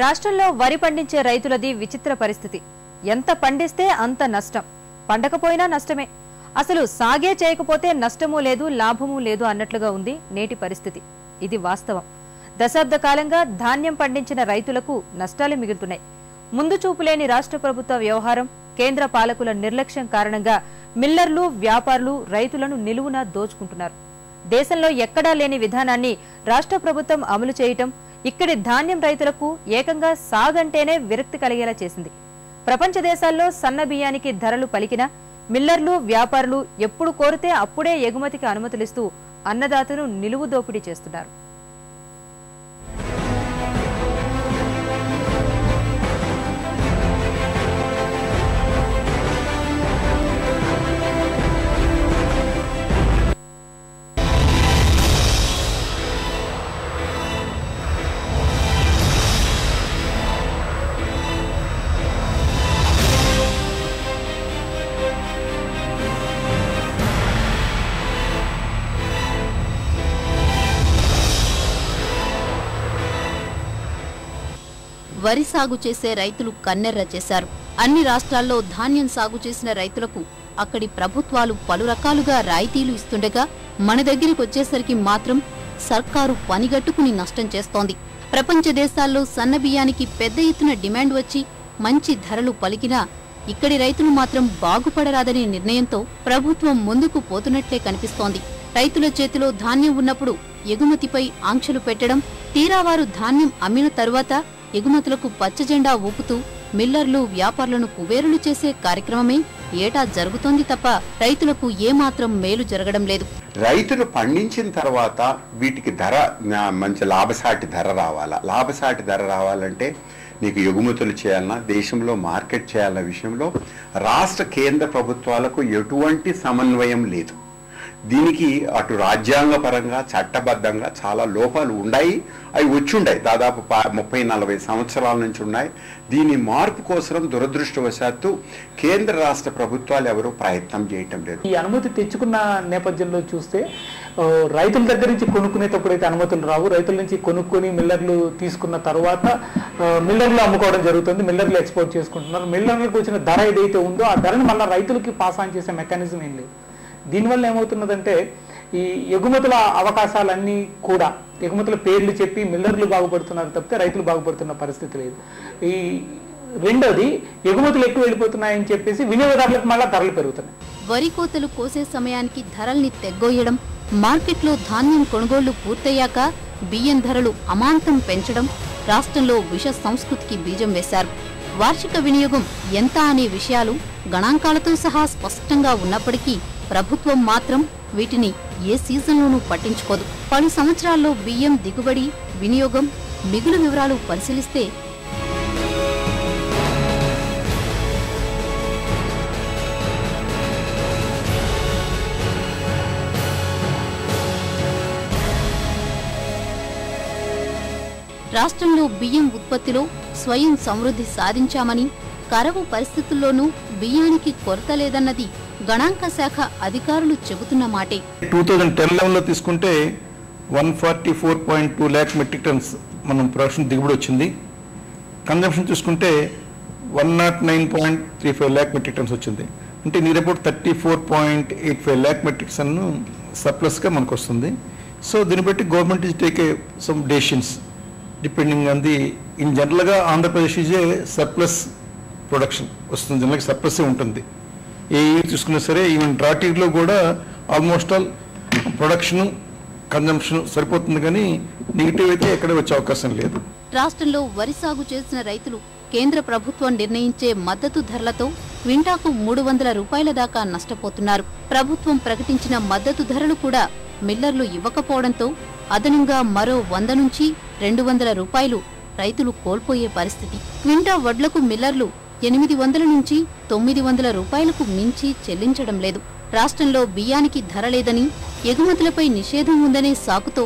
రాష్ట్రంలో వరి పండించే రైతులది విచిత్ర పరిస్థితి. ఎంత పండిస్తే అంత నష్టం. పండకపోయినా నష్టమే. అసలు సాగే చేయకపోతే నష్టమూ లేదు లాభమూ లేదు అన్నట్లుగా ఉంది నేటి పరిస్థితి. ఇది వాస్తవం. దశాబ్ద కాలంగా ధాన్యం పండించిన రైతులకు నష్టాలు మిగులుతున్నాయి. ముందు చూపులేని రాష్ట్ర ప్రభుత్వ వ్యవహారం కేంద్ర పాలకుల నిర్లక్ష్యం కారణంగా మిల్లర్లు వ్యాపారులు రైతులను నిలువున దోచుకుంటున్నారు. దేశంలో ఎక్కడా లేని విధానాన్ని రాష్ట్ర ప్రభుత్వం అమలు చేయటం ఇక్కడి ధాన్యం రైతులకు ఏకంగా సాగంటేనే విరక్తి కలిగేలా చేసింది. ప్రపంచ దేశాల్లో సన్న బియ్యానికి ధరలు పలికినా మిల్లర్లు వ్యాపారులు ఎప్పుడు కోరితే అప్పుడే ఎగుమతికి అనుమతులిస్తూ అన్నదాతను నిలువు దోపిడీ చేస్తున్నారు. వరి సాగు చేసే రైతులు కన్నెర్ర చేశారు. అన్ని రాష్ట్రాల్లో ధాన్యం సాగు చేసిన రైతులకు అక్కడి ప్రభుత్వాలు పలు రకాలుగా రాయితీలు ఇస్తుండగా మన దగ్గరికి వచ్చేసరికి మాత్రం సర్కారు పనిగట్టుకుని నష్టం చేస్తోంది. ప్రపంచ దేశాల్లో సన్న బియ్యానికి పెద్ద ఎత్తున డిమాండ్ వచ్చి మంచి ధరలు పలికినా ఇక్కడి రైతులు మాత్రం బాగుపడరాదనే నిర్ణయంతో ప్రభుత్వం ముందుకు పోతున్నట్లే కనిపిస్తోంది. రైతుల చేతిలో ధాన్యం ఉన్నప్పుడు ఎగుమతిపై ఆంక్షలు పెట్టడం తీరావారు ధాన్యం అమ్మిన తరువాత ఎగుమతులకు పచ్చజెండా ఊపుతూ మిల్లర్లు వ్యాపారులను కుబేరులు చేసే కార్యక్రమమే ఏటా జరుగుతోంది తప్ప రైతులకు ఏమాత్రం మేలు జరగడం లేదు. రైతులు పండించిన తర్వాత వీటికి ధర మంచి లాభసాటి ధర రావాలా? లాభసాటి ధర రావాలంటే నీకు ఎగుమతులు చేయాలన్నా దేశంలో మార్కెట్ చేయాలన్న విషయంలో రాష్ట్ర కేంద్ర ప్రభుత్వాలకు ఎటువంటి సమన్వయం లేదు. దీనికి అటు రాజ్యాంగ పరంగా చట్టబద్ధంగా చాలా లోపాలు ఉన్నాయి అవి వచ్చిండాయి. దాదాపు ముప్పై నలభై సంవత్సరాల నుంచి ఉన్నాయి. దీని మార్పు కోసం దురదృష్టవశాత్తు కేంద్ర రాష్ట్ర ప్రభుత్వాలు ఎవరూ ప్రయత్నం చేయటం లేదు. ఈ అనుమతి తెచ్చుకున్న నేపథ్యంలో చూస్తే రైతుల దగ్గర నుంచి కొనుక్కునేటప్పుడు అయితే అనుమతులు రావు. రైతుల నుంచి కొనుక్కొని మిల్లర్లు తీసుకున్న తర్వాత మిల్లర్లు అమ్ముకోవడం జరుగుతుంది. మిల్లర్లు ఎక్స్పోర్ట్ చేసుకుంటున్నారు. మిల్లర్లకు వచ్చిన ధర ఏదైతే ఉందో ఆ ధరను మళ్ళీ రైతులకి పాస్ ఆన్ చేసే మెకానిజం ఏం లేదు. దీనివల్ల ఏమవుతున్నదంటే ఈ ఎగుమతుల అవకాశాలన్నీ కూడా ఎగుమతుల పేర్లు చెప్పి మిల్లర్లు బాగుపడుతున్నారు తప్పితే రైతులు బాగుపడుతున్న పరిస్థితి లేదు. ఈ రెండోది ఎగుమతులు ఎక్కువ వెళ్ళిపోతున్నాయని చెప్పేసి వినియోగదారులకు మళ్ళా ధరలు పెరుగుతున్నాయి. వరి కోతలు కోసే సమయానికి ధరల్ని తెగ్గోయడం మార్కెట్లో ధాన్యం కొనుగోళ్ళు పూర్తయ్యాక బియ్యం ధరలు అమాంతం పెంచడం రాష్ట్రంలో విష సంస్కృతికి బీజం వేశారు. వార్షిక వినియోగం ఎంత అనే విషయాలు గణాంకాలతో సహా స్పష్టంగా ఉన్నప్పటికీ ప్రభుత్వం మాత్రం వీటిని ఏ సీజన్లోనూ పట్టించుకోదు. పలు సంవత్సరాల్లో బియ్యం దిగుబడి వినియోగం మిగులు వివరాలు పరిశీలిస్తే రాష్ట్రంలో బియ్యం ఉత్పత్తిలో స్వయం సమృద్ధి సాధించామని కరవు పరిస్థితుల్లోనూ బియ్యానికి కొరత లేదన్నది గణాంక శాఖ అధికారులు చెబుతున్న మాటే. టూ థౌజండ్ టెన్ లెవెన్లో తీసుకుంటే one forty four point two lakh metric tons మనం ప్రొడక్షన్ దిగుబడి వచ్చింది. కన్జంప్షన్ చూసుకుంటే one not nine point three five lakh metric tons వచ్చింది. అంటే near thirty four point eight five lakh metric ton సర్ప్లస్గా మనకు వస్తుంది. సో దీన్ని బట్టి government is take a some decisions depending on the in జనరల్గా Andhra Pradesh is a surplus production వస్తుంది. జనరల్గా surplus ఉంటుంది. ఏ ఇయర్ చూసుకున్నా సరే ఈవెన్ డ్రాటీలో కూడా ఆల్మోస్ట్ ఆల్ ప్రొడక్షన్ కన్జంప్షన్ సరిపోతుంది కానీ నెగిటివ్ అయితే ఎక్కడ వచ్చే అవకాశం లేదు. రాష్ట్రంలో వరి సాగు చేసిన రైతులు కేంద్ర ప్రభుత్వం నిర్ణయించే మద్దతు ధరలతో క్వింటాకు మూడు వందల రూపాయల దాకా నష్టపోతున్నారు. ప్రభుత్వం ప్రకటించిన మద్దతు ధరలు కూడా మిల్లర్లు ఇవ్వకపోవడంతో అదనంగా మరో వంద నుంచి రెండు వందల రూపాయలు రైతులు కోల్పోయే పరిస్థితి. క్వింటా వడ్లకు మిల్లర్లు ఎనిమిది వందల నుంచి తొమ్మిది వందల రూపాయలకు మించి చెల్లించడం లేదు. రాష్ట్రంలో బియ్యానికి ధర లేదని ఎగుమతులపై నిషేధం ఉందనే సాకుతో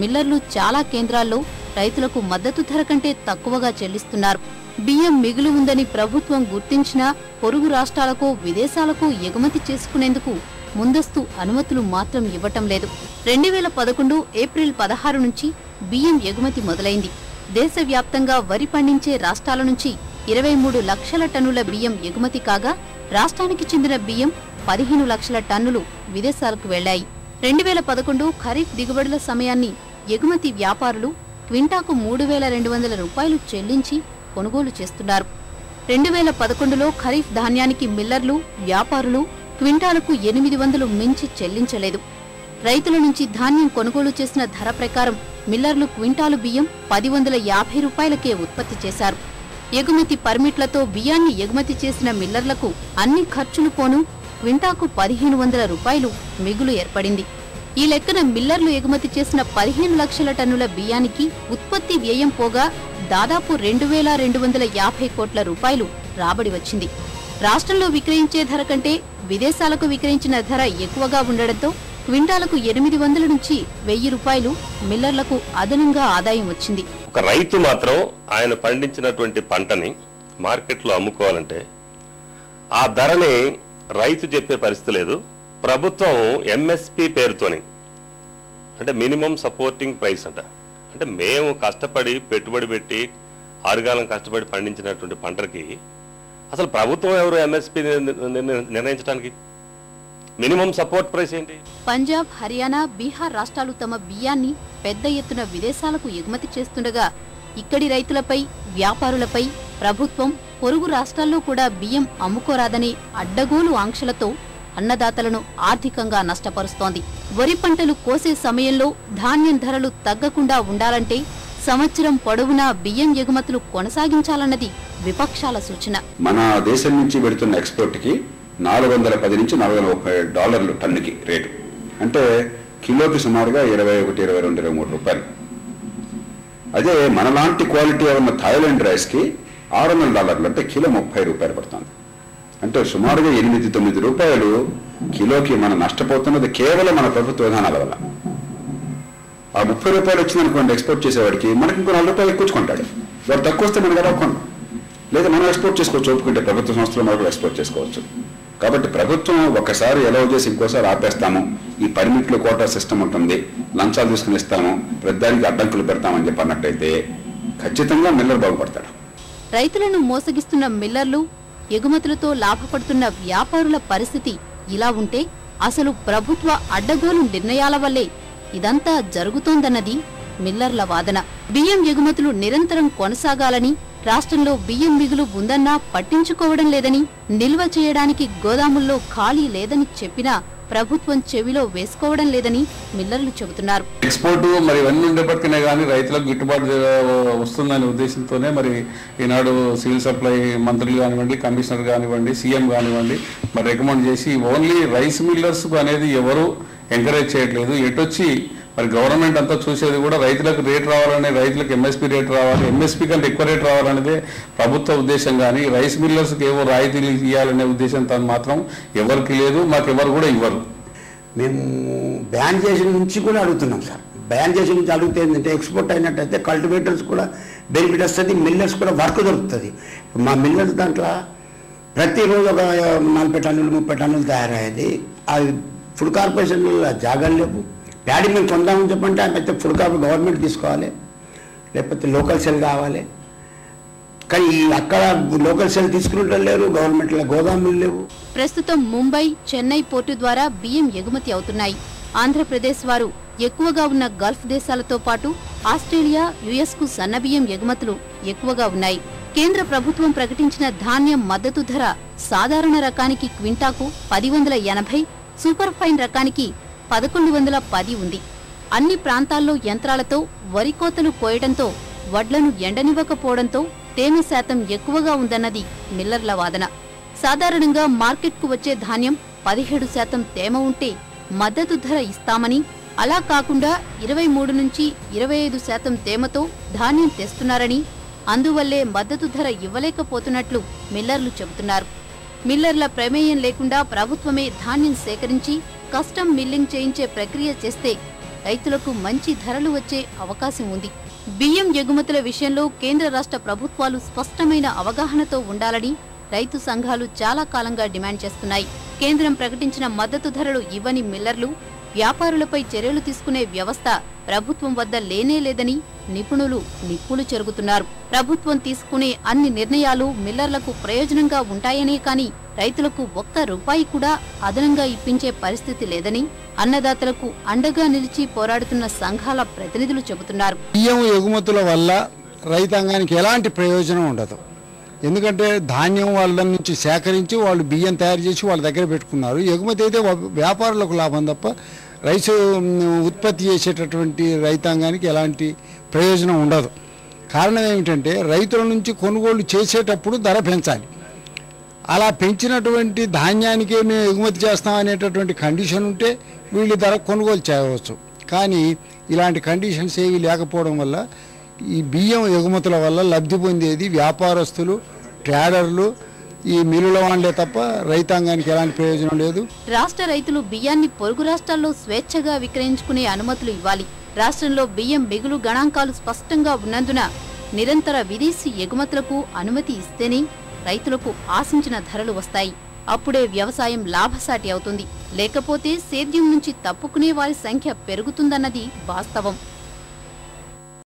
మిల్లర్లు చాలా కేంద్రాల్లో రైతులకు మద్దతు ధర కంటే తక్కువగా చెల్లిస్తున్నారు. బియ్యం మిగులు ఉందని ప్రభుత్వం గుర్తించినా పొరుగు రాష్ట్రాలకు విదేశాలకు ఎగుమతి చేసుకునేందుకు ముందస్తు అనుమతులు మాత్రం ఇవ్వటం లేదు. రెండు వేల పదకొండు ఏప్రిల్ పదహారు నుంచి బియ్యం ఎగుమతి మొదలైంది. దేశవ్యాప్తంగా వరి పండించే రాష్ట్రాల నుంచి ఇరవై మూడు లక్షల టన్నుల బియ్యం ఎగుమతి కాగా రాష్ట్రానికి చెందిన బియ్యం పదిహేను లక్షల టన్నులు విదేశాలకు వెళ్ళాయి. రెండు వేల పదకొండు ఖరీఫ్ దిగుబడుల సమయాన్ని ఎగుమతి వ్యాపారులు క్వింటాకు మూడు వేల రెండు వందల రూపాయలు చెల్లించి కొనుగోలు చేస్తున్నారు. రెండు వేల పదకొండులో ఖరీఫ్ ధాన్యానికి మిల్లర్లు వ్యాపారులు క్వింటాలకు ఎనిమిది వందలు మించి చెల్లించలేదు. రైతుల నుంచి ధాన్యం కొనుగోలు చేసిన ధర ప్రకారం మిల్లర్లు క్వింటాలు బియ్యం పది వందల యాభై రూపాయలకే ఉత్పత్తి చేశారు. ఎగుమతి పర్మిట్లతో బియ్యాన్ని ఎగుమతి చేసిన మిల్లర్లకు అన్ని ఖర్చులు పోను క్వింటాకు పదిహేను వందల రూపాయలు మిగులు ఏర్పడింది. ఈ లెక్కన మిల్లర్లు ఎగుమతి చేసిన పదిహేను లక్షల టన్నుల బియ్యానికి ఉత్పత్తి వ్యయం పోగా దాదాపు రెండు వేల రెండు వందల యాభై కోట్ల రూపాయలు రాబడి వచ్చింది. రాష్ట్రంలో విక్రయించే ధర కంటే విదేశాలకు విక్రయించిన ధర ఎక్కువగా ఉండడంతో క్వింటాలకు ఎనిమిది వందల నుంచి వెయ్యి రూపాయలు మిల్లర్లకు అదనంగా ఆదాయం వచ్చింది. ఒక రైతు మాత్రం ఆయన పండించినటువంటి పంటని మార్కెట్లో అమ్ముకోవాలంటే ఆ ధరని రైతు చెప్పే పరిస్థితి లేదు. ప్రభుత్వం ఎంఎస్పి పేరుతోని అంటే మినిమం సపోర్టింగ్ ప్రైస్ అంట. అంటే మేము కష్టపడి పెట్టుబడి పెట్టి ఆరుగాలం కష్టపడి పండించినటువంటి పంటకి అసలు ప్రభుత్వం ఎవరు ఎంఎస్పి నిర్ణయించడానికి మినిమం సపోర్ట్ ప్రైస్ ఏంటి? పంజాబ్ హర్యానా బీహార్ రాష్ట్రాలు తమ బియ్యాన్ని పెద్ద ఎత్తున విదేశాలకు ఎగుమతి చేస్తుండగా ఇక్కడి రైతులపై వ్యాపారులపై ప్రభుత్వం పొరుగు రాష్ట్రాల్లో కూడా బియ్యం అమ్ముకోరాదనే అడ్డగోలు ఆంక్షలతో అన్నదాతలను ఆర్థికంగా నష్టపరుస్తోంది. వరి పంటలు కోసే సమయంలో ధాన్యం ధరలు తగ్గకుండా ఉండాలంటే సంవత్సరం పొడవునా బియ్యం ఎగుమతులు కొనసాగించాలన్నది విపక్షాల సూచన. మన దేశం నుంచి పెడుతున్న ఎక్స్పోర్ట్కి నాలుగు వందల పది నుంచి నాలుగు వందల ముప్పై డాలర్లు టన్నుకి రేటు. అంటే కిలోకి సుమారుగా ఇరవై ఒకటి ఇరవై రెండు ఇరవై మూడు రూపాయలు. అదే మనలాంటి క్వాలిటీ ఉన్న థాయిలాండ్ రైస్కి ఆరు వందల డాలర్లు అంటే కిలో ముప్పై రూపాయలు పడుతుంది. అంటే సుమారుగా ఎనిమిది తొమ్మిది రూపాయలు కిలోకి మనం నష్టపోతున్నది కేవలం మన ప్రభుత్వ విధానాల వల్ల. ఆ ముప్పై రూపాయలు వచ్చిందనుకోండి ఎక్స్పోర్ట్ చేసేవాడికి మనకి ఇంకో నాలుగు రూపాయలు ఎక్కువచ్చుకుంటాడు వాడు తక్కువ వస్తే మనకి కదా లేదా మనం ఎక్స్పోర్ట్ చేసుకోవచ్చు ఒప్పుకుంటే ప్రభుత్వ సంస్థలు మనకు ఎక్స్పోర్ట్ చేసుకోవచ్చు. కాబట్టి ప్రభుత్వం ఒకసారి ఎలవ్ చేసి ఇంకోసారి ఆపేస్తాము. ఈ పర్మిట్లు కోటా సిస్టమ్ ఉంటుంది. లంచాలు తీసుకుని ఇస్తాము. ప్రతిదానికి అడ్డంకులు పెడతామని చెప్పి అన్నట్టయితే ఖచ్చితంగా మిల్లర్ బాగుపడతాడు. రైతులను మోసగిస్తున్న మిల్లర్లు ఎగుమతులతో లాభపడుతున్న వ్యాపారుల పరిస్థితి ఇలా ఉంటే అసలు ప్రభుత్వ అడ్డగోలు నిర్ణయాల వల్లే ఇదంతా జరుగుతోందన్నది మిల్లర్ల వాదన. బియ్యం ఎగుమతులు నిరంతరం కొనసాగాలని రాష్ట్రంలో బియ్యం మిగులు ఉందన్నా పట్టించుకోవడం లేదని నిల్వ చేయడానికి గోదాముల్లో ఖాళీ లేదని చెప్పినా ప్రభుత్వం చెవిలో వేసుకోవడం లేదని మిల్లర్లు చెబుతున్నారు. ఎక్స్పోర్ట్ మరి ఇవన్నీ ఉండేప్పటికనే కానీ రైతులకు గిట్టుబాటు వస్తుందనే ఉద్దేశంతోనే మరి ఈనాడు సివిల్ సప్లై మంత్రులు కానివ్వండి కమిషనర్ కానివ్వండి సీఎం కానివ్వండి మరి రికమెండ్ చేసి ఓన్లీ రైస్ మిల్లర్స్ అనేది ఎవరు ఎంకరేజ్ చేయట్లేదు. ఎటొచ్చి మరి గవర్నమెంట్ అంతా చూసేది కూడా రైతులకు రేట్ రావాలని రైతులకు ఎంఎస్పీ రేట్ రావాలి ఎంఎస్పీ కంటే ఎక్కువ రేట్ రావాలనేదే ప్రభుత్వ ఉద్దేశం. కానీ రైస్ మిల్లర్స్కి ఏవో రాయితీలు ఇవ్వాలనే ఉద్దేశంతో మాత్రం ఎవరికి లేదు మాకెవరు కూడా ఇవ్వరు. మేము బ్యాన్ చేసిన నుంచి కూడా అడుగుతున్నాం సార్. బ్యాన్ చేసిన నుంచి అడిగితే ఏంటంటే ఎక్స్పోర్ట్ అయినట్టయితే కల్టివేటర్స్ కూడా బెనిఫిట్ వస్తుంది మిల్లర్స్ కూడా వర్క్ దొరుకుతుంది. మా మిల్లర్స్ దాంట్లో ప్రతిరోజు ఒక నలభై టన్నులు ముప్పై టన్నులు తయారయ్యేది. అది ఫుడ్ కార్పొరేషన్ జాగాలు లేవు. ప్యాడీ మేము కొందామని చెప్పంటే పెద్ద ఫుడ్ కార్పొరేషన్ గవర్నమెంట్ తీసుకోవాలి లేకపోతే లోకల్ సెల్ కావాలి. కానీ అక్కడ లోకల్ సెల్ తీసుకుంటే లేరు గవర్నమెంట్ గోదాములు లేవు. ప్రస్తుతం ముంబై చెన్నై పోర్టు ద్వారా బియ్యం ఎగుమతి అవుతున్నాయి. ఆంధ్రప్రదేశ్ వారు ఎక్కువగా ఉన్న గల్ఫ్ దేశాలతో పాటు ఆస్ట్రేలియా యుఎస్కు సన్నబియ్యం ఎగుమతులు ఎక్కువగా ఉన్నాయి. కేంద్ర ప్రభుత్వం ప్రకటించిన ధాన్యం మద్దతు ధర సాధారణ రకానికి క్వింటాకు పది వందల ఎనభై సూపర్ ఫైన్ రకానికి పదకొండు వందల పది ఉంది. అన్ని ప్రాంతాల్లో యంత్రాలతో వరి కోతలు కోయడంతో వడ్లను ఎండనివ్వకపోవడంతో తేమ శాతం ఎక్కువగా ఉందన్నది మిల్లర్ల వాదన. సాధారణంగా మార్కెట్కు వచ్చే ధాన్యం పదిహేడు శాతం తేమ ఉంటే మద్దతు ధర ఇస్తామని అలా కాకుండా ఇరవై మూడు నుంచి ఇరవై ఐదు శాతం తేమతో ధాన్యం తెస్తున్నారని అందువల్లే మద్దతు ధర ఇవ్వలేకపోతున్నట్లు మిల్లర్లు చెబుతున్నారు. మిల్లర్ల ప్రమేయం లేకుండా ప్రభుత్వమే ధాన్యం సేకరించి కస్టమ్ మిల్లింగ్ చేయించే ప్రక్రియ చేస్తే రైతులకు మంచి ధరలు వచ్చే అవకాశం ఉంది. బియ్యం ఎగుమతుల విషయంలో కేంద్ర రాష్ట్ర ప్రభుత్వాలు స్పష్టమైన అవగాహనతో ఉండాలని రైతు సంఘాలు చాలా కాలంగా డిమాండ్ చేస్తున్నాయి. కేంద్రం ప్రకటించిన మద్దతు ధరలు ఇవ్వని మిల్లర్లు వ్యాపారులపై చర్యలు తీసుకునే వ్యవస్థ ప్రభుత్వం వద్ద లేనే లేదని నిపుణులు నిప్పులు చెరుగుతున్నారు. ప్రభుత్వం తీసుకునే అన్ని నిర్ణయాలు మిల్లర్లకు ప్రయోజనంగా ఉంటాయనే కాని రైతులకు ఒక్క రూపాయి కూడా అదనంగా ఇప్పించే పరిస్థితి లేదని అన్నదాతలకు అండగా నిలిచి పోరాడుతున్న సంఘాల ప్రతినిధులు చెబుతున్నారు. బియ్యం ఎగుమతుల వల్ల రైతాంగానికి ఎలాంటి ప్రయోజనం ఉండదు. ఎందుకంటే ధాన్యం వాళ్ళ నుంచి సేకరించి వాళ్ళు బియ్యం తయారు చేసి వాళ్ళ దగ్గర పెట్టుకున్నారు. ఎగుమతి అయితే వ్యాపారులకు లాభం తప్ప రైతు ఉత్పత్తి చేసేటటువంటి రైతాంగానికి ఎలాంటి ప్రయోజనం ఉండదు. కారణం ఏమిటంటే రైతుల నుంచి కొనుగోలు చేసేటప్పుడు ధర పెంచాలి. అలా పెంచినటువంటి ధాన్యానికే మేము ఎగుమతి చేస్తాం అనేటటువంటి కండిషన్ ఉంటే వీళ్ళు ధర కొనుగోలు చేయవచ్చు. కానీ ఇలాంటి కండిషన్స్ ఏవి లేకపోవడం వల్ల ఈ బియ్యం ఎగుమతుల వల్ల లబ్ధి పొందేది వ్యాపారస్తులు ట్రేడర్లు ఈ మిల్లుల వాళ్ళే తప్ప రైతాంగానికి ఎలాంటి ప్రయోజనం లేదు. రాష్ట్ర రైతులు బియ్యాన్ని పొరుగు రాష్ట్రాల్లో స్వేచ్ఛగా విక్రయించుకునే అనుమతులు ఇవ్వాలి. రాష్ట్రంలో బియ్యం మిగులు గణాంకాలు స్పష్టంగా ఉన్నందున నిరంతర విదేశీ ఎగుమతులకు అనుమతి ఇస్తేనే రైతులకు ఆశించిన ధరలు వస్తాయి. అప్పుడే వ్యవసాయం లాభసాటి అవుతుంది. లేకపోతే సేద్యం నుంచి తప్పుకునే వారి సంఖ్య పెరుగుతుందన్నది వాస్తవం.